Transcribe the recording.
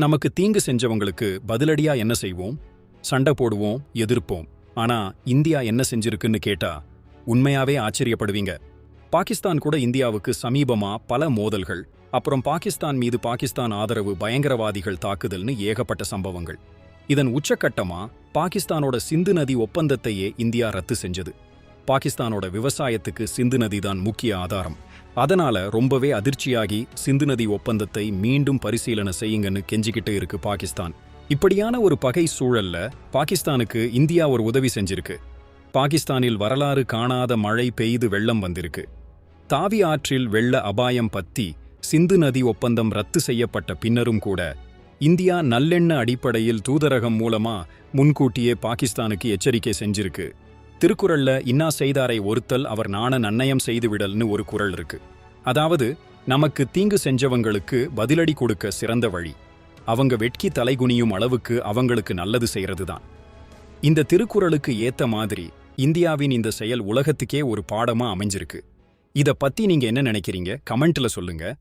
நமக்கு தீங்கு செஞ்சவங்களுக்கு பதிலடியா என்ன செய்வோம்? சண்டை போடுவோம் எதிர்ப்போம். ஆனா இந்தியா என்ன செஞ்சிருக்குன்னு கேட்டா உண்மையாவே ஆச்சரியப்படுவீங்க. பாகிஸ்தான் கூட இந்தியாவுக்கு சமீபமா பல மோதல்கள் அப்புறம் பாகிஸ்தான் மீது பாகிஸ்தான் ஆதரவு பயங்கரவாதிகள் தாக்குதல்னு ஏகப்பட்ட சம்பவங்கள். இதன் உச்சக்கட்டமா பாகிஸ்தானோட சிந்து நதி ஒப்பந்தத்தையே இந்தியா ரத்து செஞ்சது. பாகிஸ்தானோட விவசாயத்துக்கு சிந்து நதி தான் முக்கிய ஆதாரம். அதனால ரொம்பவே அதிர்ச்சியாகி சிந்து நதி ஒப்பந்தத்தை மீண்டும் பரிசீலனை செய்யுங்கன்னு கெஞ்சிக்கிட்டு இருக்கு பாகிஸ்தான். இப்படியான ஒரு பகை சூழல்ல பாகிஸ்தானுக்கு இந்தியா ஒரு உதவி செஞ்சிருக்கு. பாகிஸ்தானில் வரலாறு காணாத மழை பெய்து வெள்ளம் வந்திருக்கு. தாவி ஆற்றில் வெள்ள அபாயம் பத்தி சிந்து நதி ஒப்பந்தம் ரத்து செய்யப்பட்ட பின்னரும் கூட இந்தியா நல்லெண்ண அடிப்படையில் தூதரகம் மூலமா முன்கூட்டியே பாகிஸ்தானுக்கு எச்சரிக்கை செஞ்சிருக்கு. திருக்குறள்ல இன்னா செய்தாரை ஒருத்தல் அவர் நாண நன்னயம் செய்துவிடல்னு ஒரு குறள் இருக்கு. அதாவது நமக்கு தீங்கு செஞ்சவங்களுக்கு பதிலடி கொடுக்க சிறந்த வழி. அவங்க வெட்கி தலைகுனியும் அளவுக்கு அவங்களுக்கு நல்லது செய்யறதுதான் இந்த திருக்குறளுக்கு ஏத்த மாதிரி இந்தியாவின் இந்த செயல் உலகத்துக்கே ஒரு பாடமா அமைஞ்சிருக்கு. இத பத்தி நீங்க என்ன நினைக்கிறீங்க? கமெண்ட்ல சொல்லுங்க.